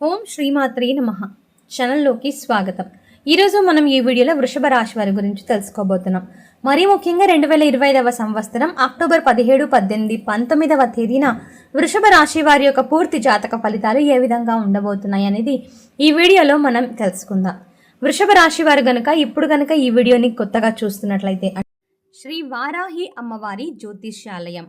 ఓం శ్రీమాత్రి నమ. ఛానల్లోకి స్వాగతం. ఈరోజు మనం ఈ వీడియోలో వృషభ రాశి వారి గురించి తెలుసుకోబోతున్నాం. మరీ ముఖ్యంగా రెండు వేల ఇరవై ఐదవ సంవత్సరం అక్టోబర్ పదిహేడు పద్దెనిమిది పంతొమ్మిదవ తేదీన వృషభ రాశి వారి యొక్క పూర్తి జాతక ఫలితాలు ఏ విధంగా ఉండబోతున్నాయి అనేది ఈ వీడియోలో మనం తెలుసుకుందాం. వృషభ రాశి వారు గనుక ఇప్పుడు గనుక ఈ వీడియోని కొత్తగా చూస్తున్నట్లయితే శ్రీ వారాహి అమ్మవారి జ్యోతిష్యాలయం.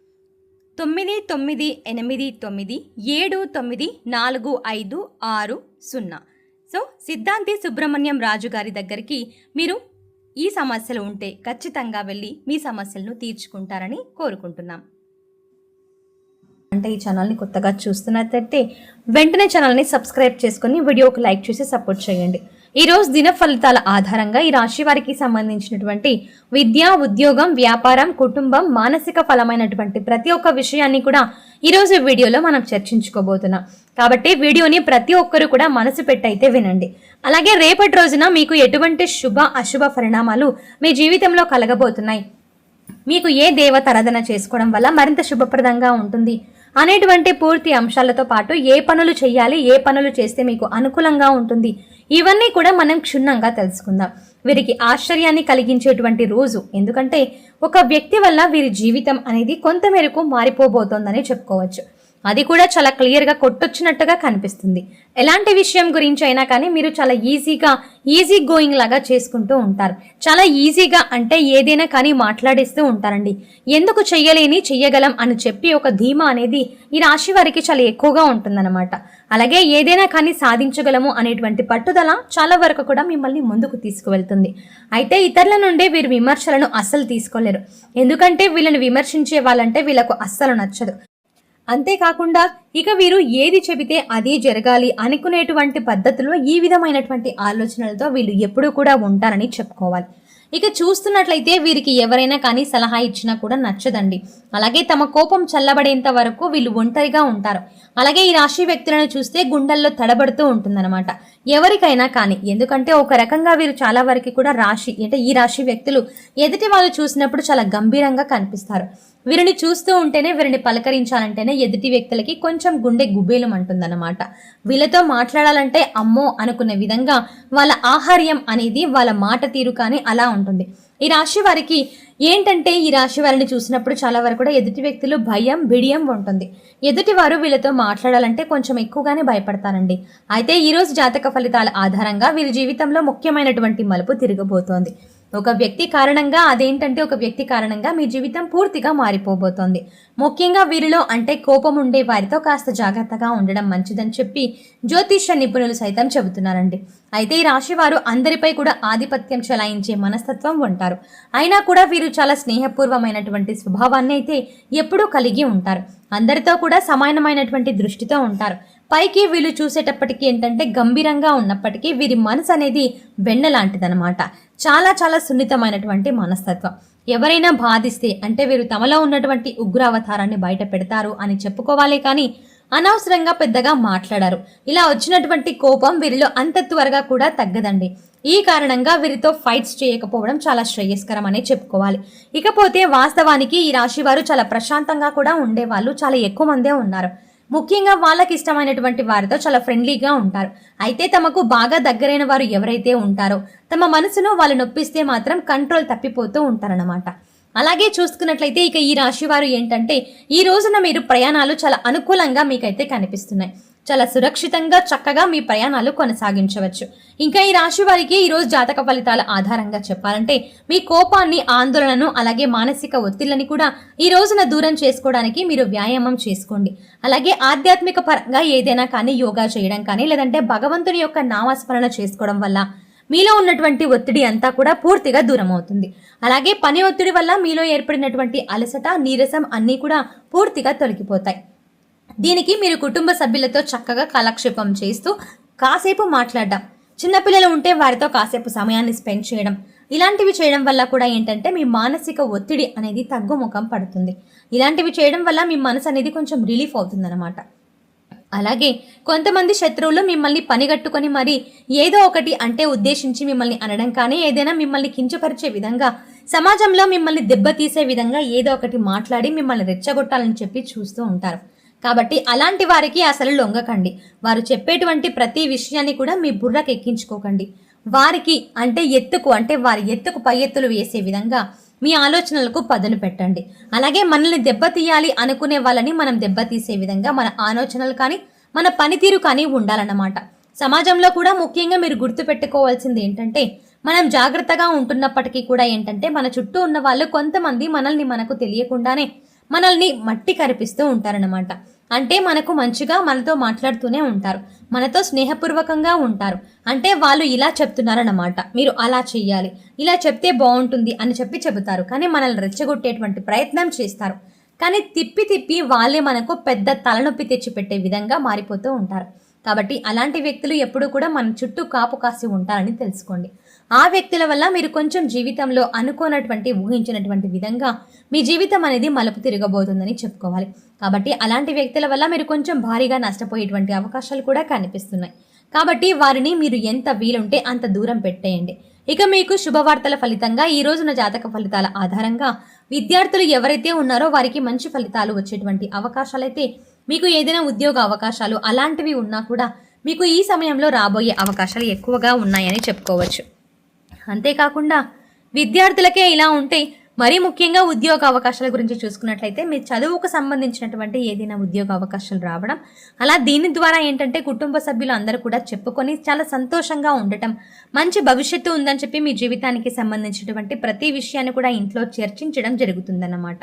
తొమ్మిది తొమ్మిది ఎనిమిది తొమ్మిది ఏడు తొమ్మిది నాలుగు ఐదు ఆరు సున్నా. సో సిద్ధాంతి సుబ్రహ్మణ్యం రాజు గారి దగ్గరికి మీరు ఈ సమస్యలు ఉంటే ఖచ్చితంగా వెళ్ళి మీ సమస్యలను తీర్చుకుంటారని కోరుకుంటున్నాం. అంటే ఈ ఛానల్ని కొత్తగా చూస్తున్నట్లయితే వెంటనే ఛానల్ని సబ్స్క్రైబ్ చేసుకొని వీడియోకి లైక్ చేసి సపోర్ట్ చేయండి. ఈరోజు దిన ఫలితాల ఆధారంగా ఈ రాశి వారికి సంబంధించినటువంటి విద్య ఉద్యోగం వ్యాపారం కుటుంబం మానసిక ఫలమైనటువంటి ప్రతి ఒక్క విషయాన్ని కూడా ఈరోజు వీడియోలో మనం చర్చించుకోబోతున్నాం. కాబట్టి వీడియోని ప్రతి ఒక్కరు కూడా మనసు పెట్టయితే వినండి. అలాగే రేపటి రోజున మీకు ఎటువంటి శుభ అశుభ పరిణామాలు మీ జీవితంలో కలగబోతున్నాయి? మీకు ఏ దేవత ఆరాధన చేసుకోవడం వల్ల మరింత శుభప్రదంగా ఉంటుంది? అనేటువంటి పూర్తి అంశాలతో పాటు ఏ పనులు చేయాలి ఏ పనులు చేస్తే మీకు అనుకూలంగా ఉంటుంది? ఇవన్నీ కూడా మనం క్షుణ్ణంగా తెలుసుకుందాం. వీరికి ఆశ్చర్యాన్ని కలిగించేటువంటి రోజు. ఎందుకంటే ఒక వ్యక్తి వల్ల వీరి జీవితం అనేది కొంతమేరకు మారిపోబోతోందని చెప్పుకోవచ్చు. అది కూడా చాలా క్లియర్గా కొట్టొచ్చినట్టుగా కనిపిస్తుంది. ఎలాంటి విషయం గురించి అయినా కానీ మీరు చాలా ఈజీగా ఈజీ గోయింగ్ లాగా చేసుకుంటూ ఉంటారు. చాలా ఈజీగా అంటే ఏదైనా కానీ మాట్లాడేస్తూ ఉంటారండి. ఎందుకు చెయ్యలేని చెయ్యగలం అని చెప్పి ఒక ధీమా అనేది ఈ రాశి వారికి చాలా ఎక్కువగా ఉంటుందన్నమాట. అలాగే ఏదైనా కానీ సాధించగలము అనేటువంటి పట్టుదల చాలా వరకు కూడా మిమ్మల్ని ముందుకు తీసుకువెళ్తుంది. అయితే ఇతరుల నుండి వీరు విమర్శలను అస్సలు తీసుకోలేరు. ఎందుకంటే వీళ్ళని విమర్శించే వాళ్ళంటే వీళ్ళకు అస్సలు నచ్చదు. అంతేకాకుండా ఇక వీరు ఏది చెబితే అదే జరగాలి అనుకునేటువంటి పద్ధతిలో ఈ విధమైనటువంటి ఆలోచనలతో వీళ్ళు ఎప్పుడూ కూడా ఉంటారని చెప్పుకోవాలి. ఇక చూస్తున్నట్లయితే వీరికి ఎవరైనా కానీ సలహా ఇచ్చినా కూడా నచ్చదండి. అలాగే తమ కోపం చల్లబడేంత వరకు వీళ్ళు ఒంటరిగా ఉంటారు. అలాగే ఈ రాశి వ్యక్తులను చూస్తే గుండెల్లో తడబడుతూ ఉంటుందన్నమాట. ఎవరికైనా కానీ. ఎందుకంటే ఒక రకంగా వీరు చాలా వరకు కూడా రాశి అంటే ఈ రాశి వ్యక్తులు ఎదుటి వాళ్ళు చూసినప్పుడు చాలా గంభీరంగా కనిపిస్తారు. వీరిని చూస్తూ ఉంటేనే వీరిని పలకరించాలంటేనే ఎదుటి వ్యక్తులకి కొంచెం గుండె గుబేలం అంటుందన్నమాట. వీళ్ళతో మాట్లాడాలంటే అమ్మో అనుకునే విధంగా వాళ్ళ ఆహార్యం అనేది వాళ్ళ మాట తీరు కానీ అలా ఉంటుంది. ఈ రాశి వారికి ఏంటంటే ఈ రాశి వారిని చూసినప్పుడు చాలా వరకు కూడా ఎదుటి వ్యక్తులు భయం బిడియం ఉంటుంది. ఎదుటి వారు వీళ్ళతో మాట్లాడాలంటే కొంచెం ఎక్కువగానే భయపడతారండి. అయితే ఈరోజు జాతక ఫలితాల ఆధారంగా వీరి జీవితంలో ముఖ్యమైనటువంటి మలుపు తిరగబోతోంది. ఒక వ్యక్తి కారణంగా అదేంటంటే ఒక వ్యక్తి కారణంగా మీ జీవితం పూర్తిగా మారిపోబోతోంది. ముఖ్యంగా వీరిలో అంటే కోపం ఉండే వారితో కాస్త జాగ్రత్తగా ఉండడం మంచిదని చెప్పి జ్యోతిష్య నిపుణులు సైతం చెబుతున్నారండి. అయితే ఈ రాశి వారు అందరిపై కూడా ఆధిపత్యం చెలాయించే మనస్తత్వం ఉంటారు. అయినా కూడా వీరు చాలా స్నేహపూర్వమైనటువంటి స్వభావాన్ని అయితే ఎప్పుడూ కలిగి ఉంటారు. అందరితో కూడా సమానమైనటువంటి దృష్టితో ఉంటారు. పైకి వీళ్ళు చూసేటప్పటికి ఏంటంటే గంభీరంగా ఉన్నప్పటికీ వీరి మనసు అనేది వెన్న లాంటిదనమాట చాలా చాలా సున్నితమైనటువంటి మనస్తత్వం. ఎవరైనా బాధిస్తే అంటే వీరు తమలో ఉన్నటువంటి ఉగ్రావతారాన్ని బయట పెడతారు అని చెప్పుకోవాలి కానీ అనవసరంగా పెద్దగా మాట్లాడారు. ఇలా వచ్చినటువంటి కోపం వీరిలో అంత త్వరగా కూడా తగ్గదండి. ఈ కారణంగా వీరితో ఫైట్స్ చేయకపోవడం చాలా శ్రేయస్కరం అనే చెప్పుకోవాలి. ఇకపోతే వాస్తవానికి ఈ రాశి వారు చాలా ప్రశాంతంగా కూడా ఉండేవాళ్ళు చాలా ఎక్కువ మందే ఉన్నారు. ముఖ్యంగా వాళ్ళకి ఇష్టమైనటువంటి వారితో చాలా ఫ్రెండ్లీగా ఉంటారు. అయితే తమకు బాగా దగ్గరైన వారు ఎవరైతే ఉంటారో తమ మనసును వాళ్ళు నొప్పిస్తే మాత్రం కంట్రోల్ తప్పిపోతూ ఉంటారన్నమాట. అలాగే చూసుకున్నట్లయితే ఇక ఈ రాశి వారు ఏంటంటే ఈ రోజున మీరు ప్రయాణాలు చాలా అనుకూలంగా మీకైతే కనిపిస్తున్నాయి. చాలా సురక్షితంగా చక్కగా మీ ప్రయాణాలు కొనసాగించవచ్చు. ఇంకా ఈ రాశి వారికి ఈరోజు జాతక ఫలితాల ఆధారంగా చెప్పాలంటే మీ కోపాన్ని ఆందోళనను అలాగే మానసిక ఒత్తిళ్ళని కూడా ఈ రోజున దూరం చేసుకోవడానికి మీరు వ్యాయామం చేసుకోండి. అలాగే ఆధ్యాత్మిక పరంగా ఏదైనా కానీ యోగా చేయడం కానీ లేదంటే భగవంతుని యొక్క నామస్మరణ చేసుకోవడం వల్ల మీలో ఉన్నటువంటి ఒత్తిడి అంతా కూడా పూర్తిగా దూరం అవుతుంది. అలాగే పని ఒత్తిడి వల్ల మీలో ఏర్పడినటువంటి అలసట నీరసం అన్నీ కూడా పూర్తిగా తొలగిపోతాయి. దీనికి మీరు కుటుంబ సభ్యులతో చక్కగా కాలక్షేపం చేస్తూ కాసేపు మాట్లాడడం చిన్నపిల్లలు ఉంటే వారితో కాసేపు సమయాన్ని స్పెండ్ చేయడం ఇలాంటివి చేయడం వల్ల కూడా ఏంటంటే మీ మానసిక ఒత్తిడి అనేది తగ్గుముఖం పడుతుంది. ఇలాంటివి చేయడం వల్ల మీ మనసు అనేది కొంచెం రిలీఫ్ అవుతుందన్నమాట. అలాగే కొంతమంది శత్రువులు మిమ్మల్ని పనిగట్టుకొని మరి ఏదో ఒకటి అంటే ఉద్దేశించి మిమ్మల్ని అనడం కానీ ఏదైనా మిమ్మల్ని కించపరిచే విధంగా సమాజంలో మిమ్మల్ని దెబ్బతీసే విధంగా ఏదో ఒకటి మాట్లాడి మిమ్మల్ని రెచ్చగొట్టాలని చెప్పి చూస్తూ ఉంటారు. కాబట్టి అలాంటి వారికి అసలు లొంగకండి. వారు చెప్పేటువంటి ప్రతి విషయాన్ని కూడా మీ బుర్రకు ఎక్కించుకోకండి. వారికి అంటే ఎత్తుకు అంటే వారి ఎత్తుకు పై ఎత్తులు వేసే విధంగా మీ ఆలోచనలకు పదును పెట్టండి. అలాగే మనల్ని దెబ్బతీయాలి అనుకునే వాళ్ళని మనం దెబ్బతీసే విధంగా మన ఆలోచనలు కానీ మన పనితీరు కానీ ఉండాలన్నమాట. సమాజంలో కూడా ముఖ్యంగా మీరు గుర్తుపెట్టుకోవాల్సింది ఏంటంటే మనం జాగ్రత్తగా ఉంటున్నప్పటికీ కూడా ఏంటంటే మన చుట్టూ ఉన్న వాళ్ళు కొంతమంది మనల్ని మనకు తెలియకుండానే మనల్ని మట్టి కరిపిస్తూ ఉంటారనమాట అంటే మనకు మంచిగా మనతో మాట్లాడుతూనే ఉంటారు. మనతో స్నేహపూర్వకంగా ఉంటారు. అంటే వాళ్ళు ఇలా చెప్తున్నారన్నమాట. మీరు అలా చెయ్యాలి. ఇలా చెప్తే బాగుంటుంది అని చెప్పి చెబుతారు. కానీ మనల్ని రెచ్చగొట్టేటువంటి ప్రయత్నం చేస్తారు. కానీ తిప్పి తిప్పి వాళ్ళే మనకు పెద్ద తలనొప్పి తెచ్చిపెట్టే విధంగా మారిపోతూ ఉంటారు. కాబట్టి అలాంటి వ్యక్తులు ఎప్పుడూ కూడా మన చుట్టూ కాపు కాసి ఉంటారని తెలుసుకోండి. ఆ వ్యక్తుల వల్ల మీరు కొంచెం జీవితంలో అనుకోనటువంటి ఊహించినటువంటి విధంగా మీ జీవితం అనేది మలుపు తిరగబోతుందని చెప్పుకోవాలి. కాబట్టి అలాంటి వ్యక్తుల వల్ల మీరు కొంచెం భారీగా నష్టపోయేటువంటి అవకాశాలు కూడా కనిపిస్తున్నాయి. కాబట్టి వారిని మీరు ఎంత వీలుంటే అంత దూరం పెట్టేయండి. ఇక మీకు శుభవార్తల ఫలితంగా ఈ రోజున జాతక ఫలితాల ఆధారంగా విద్యార్థులు ఎవరైతే ఉన్నారో వారికి మంచి ఫలితాలు వచ్చేటువంటి అవకాశాలైతే మీకు ఏదైనా ఉద్యోగ అవకాశాలు అలాంటివి ఉన్నా కూడా మీకు ఈ సమయంలో రాబోయే అవకాశాలు ఎక్కువగా ఉన్నాయని చెప్పుకోవచ్చు. అంతేకాకుండా విద్యార్థులకే ఇలా ఉంటే మరీ ముఖ్యంగా ఉద్యోగ అవకాశాల గురించి చూసుకున్నట్లయితే మీ చదువుకు సంబంధించినటువంటి ఏదైనా ఉద్యోగ అవకాశాలు రావడం అలా దీని ద్వారా ఏంటంటే కుటుంబ సభ్యులు అందరూ కూడా చెప్పుకొని చాలా సంతోషంగా ఉండటం మంచి భవిష్యత్తు ఉందని చెప్పి మీ జీవితానికి సంబంధించినటువంటి ప్రతి విషయాన్ని కూడా ఇంట్లో చర్చించడం జరుగుతుందన్నమాట.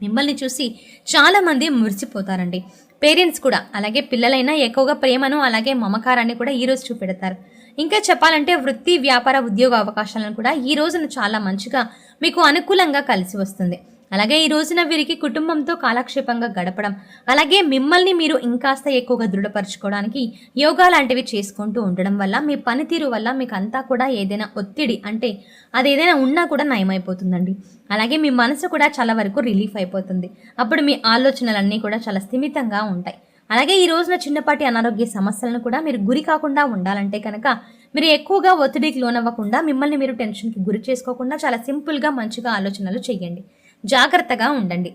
మిమ్మల్ని చూసి చాలామంది మురిసిపోతారండి. పేరెంట్స్ కూడా అలాగే పిల్లలైనా ఎక్కువగా ప్రేమను అలాగే మమకారాన్ని కూడా ఈరోజు చూపెడతారు. ఇంకా చెప్పాలంటే వృత్తి వ్యాపార ఉద్యోగ అవకాశాలను కూడా ఈ రోజున చాలా మంచిగా మీకు అనుకూలంగా కలిసి వస్తుంది. అలాగే ఈ రోజున వీరికి కుటుంబంతో కాలక్షేపంగా గడపడం అలాగే మిమ్మల్ని మీరు ఇంకాస్త ఎక్కువగా దృఢపరచుకోవడానికి యోగా లాంటివి చేసుకుంటూ ఉండడం వల్ల మీ పనితీరు వల్ల మీకు అంతా కూడా ఏదైనా ఒత్తిడి అంటే అది ఏదైనా ఉన్నా కూడా నయమైపోతుందండి. అలాగే మీ మనసు కూడా చాలా వరకు రిలీఫ్ అయిపోతుంది. అప్పుడు మీ ఆలోచనలన్నీ కూడా చాలా స్థిమితంగా ఉంటాయి. అలాగే ఈ రోజున చిన్నపాటి అనారోగ్య సమస్యలను కూడా మీరు గురి కాకుండా ఉండాలంటే కనుక మీరు ఎక్కువగా ఒత్తిడికి లోనవ్వకుండా మిమ్మల్ని మీరు టెన్షన్కి గురి చేసుకోకుండా చాలా సింపుల్గా మంచిగా ఆలోచనలు చేయండి జాగ్రత్తగా ఉండండి.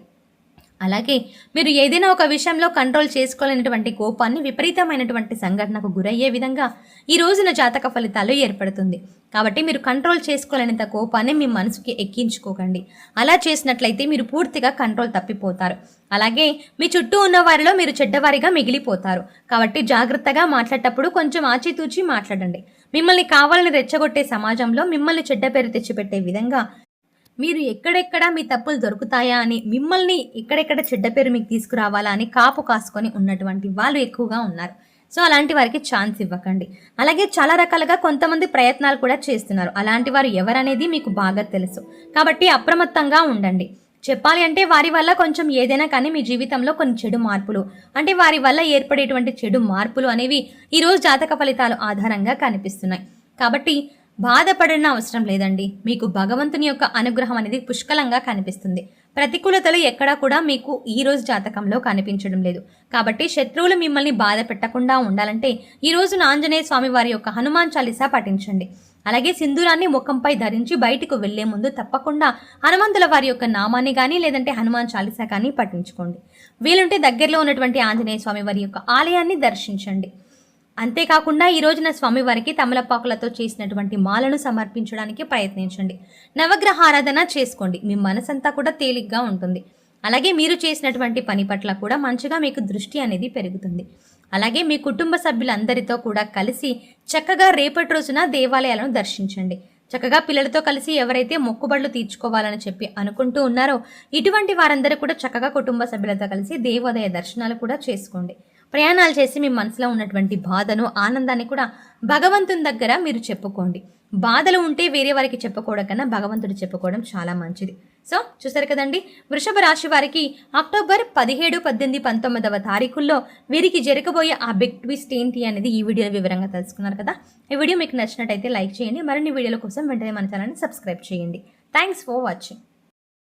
అలాగే మీరు ఏదైనా ఒక విషయంలో కంట్రోల్ చేసుకోలేనటువంటి కోపాన్ని విపరీతమైనటువంటి సంఘటనకు గురయ్యే విధంగా ఈ రోజున జాతక ఫలితాలు ఏర్పడుతుంది. కాబట్టి మీరు కంట్రోల్ చేసుకోలేనంత కోపాన్ని మీ మనసుకి ఎక్కించుకోకండి. అలా చేసినట్లయితే మీరు పూర్తిగా కంట్రోల్ తప్పిపోతారు. అలాగే మీ చుట్టూ ఉన్న వారిలో మీరు చెడ్డవారిగా మిగిలిపోతారు. కాబట్టి జాగ్రత్తగా మాట్లాడేటప్పుడు కొంచెం ఆచితూచి మాట్లాడండి. మిమ్మల్ని కావాలని రెచ్చగొట్టే సమాజంలో మిమ్మల్ని చెడ్డ పేరు తెచ్చిపెట్టే విధంగా మీరు ఎక్కడెక్కడ మీ తప్పులు దొరుకుతాయా అని మిమ్మల్ని ఎక్కడెక్కడ చెడ్డ పేరు మీకు తీసుకురావాలా అని కాపు కాసుకొని ఉన్నటువంటి వాళ్ళు ఎక్కువగా ఉన్నారు. సో అలాంటి వారికి ఛాన్స్ ఇవ్వకండి. అలాగే చాలా రకాలుగా కొంతమంది ప్రయత్నాలు కూడా చేస్తున్నారు. అలాంటి వారు ఎవరనేది మీకు బాగా తెలుసు. కాబట్టి అప్రమత్తంగా ఉండండి. చెప్పాలి అంటే వారి వల్ల కొంచెం ఏదైనా కానీ మీ జీవితంలో కొన్ని చెడు మార్పులు అంటే వారి వల్ల ఏర్పడేటువంటి చెడు మార్పులు అనేవి ఈరోజు జాతక ఫలితాలు ఆధారంగా కనిపిస్తున్నాయి. కాబట్టి బాధపడిన అవసరం లేదండి. మీకు భగవంతుని యొక్క అనుగ్రహం అనేది పుష్కలంగా కనిపిస్తుంది. ప్రతికూలతలు ఎక్కడా కూడా మీకు ఈ రోజు జాతకంలో కనిపించడం లేదు. కాబట్టి శత్రువులు మిమ్మల్ని బాధ పెట్టకుండా ఉండాలంటే ఈ రోజున ఆంజనేయ స్వామి వారి యొక్క హనుమాన్ చాలీసా పఠించండి. అలాగే సింధూరాన్ని ముఖంపై ధరించి బయటకు వెళ్ళే ముందు తప్పకుండా హనుమంతుల వారి యొక్క నామాన్ని కానీ లేదంటే హనుమాన్ చాలీసా కానీ పఠించుకోండి. వీలుంటే దగ్గరలో ఉన్నటువంటి ఆంజనేయ స్వామి వారి యొక్క ఆలయాన్ని దర్శించండి. అంతేకాకుండా ఈ రోజున స్వామివారికి తమలపాకులతో చేసినటువంటి మాలను సమర్పించడానికి ప్రయత్నించండి. నవగ్రహ ఆరాధన చేసుకోండి. మీ మనసంతా కూడా తేలిగ్గా ఉంటుంది. అలాగే మీరు చేసినటువంటి పని పట్ల కూడా మంచిగా మీకు దృష్టి అనేది పెరుగుతుంది. అలాగే మీ కుటుంబ సభ్యులందరితో కూడా కలిసి చక్కగా రేపటి రోజున దేవాలయాలను దర్శించండి. చక్కగా పిల్లలతో కలిసి ఎవరైతే మొక్కుబడులు తీర్చుకోవాలని చెప్పి అనుకుంటూ ఉన్నారో ఇటువంటి వారందరూ కూడా చక్కగా కుటుంబ సభ్యులతో కలిసి దేవాలయ దర్శనాలు కూడా చేసుకోండి. ప్రయాణాలు చేసి మీ మనసులో ఉన్నటువంటి బాధను ఆనందాన్ని కూడా భగవంతుని దగ్గర మీరు చెప్పుకోండి. బాధలు ఉంటే వేరే వారికి చెప్పుకోవడం కన్నా భగవంతుడు చెప్పుకోవడం చాలా మంచిది. సో చూసారు కదండి? వృషభ రాశి వారికి అక్టోబర్ పదిహేడు పద్దెనిమిది పంతొమ్మిదవ తారీఖుల్లో వీరికి జరగబోయే ఆ బిగ్ ట్విస్ట్ ఏంటి అనేది ఈ వీడియో వివరంగా తెలుసుకున్నారు కదా? ఈ వీడియో మీకు నచ్చినట్టయితే లైక్ చేయండి. మరిన్ని వీడియోల కోసం వెంటనే మన ఛానల్ని సబ్స్క్రైబ్ చేయండి. Thanks for watching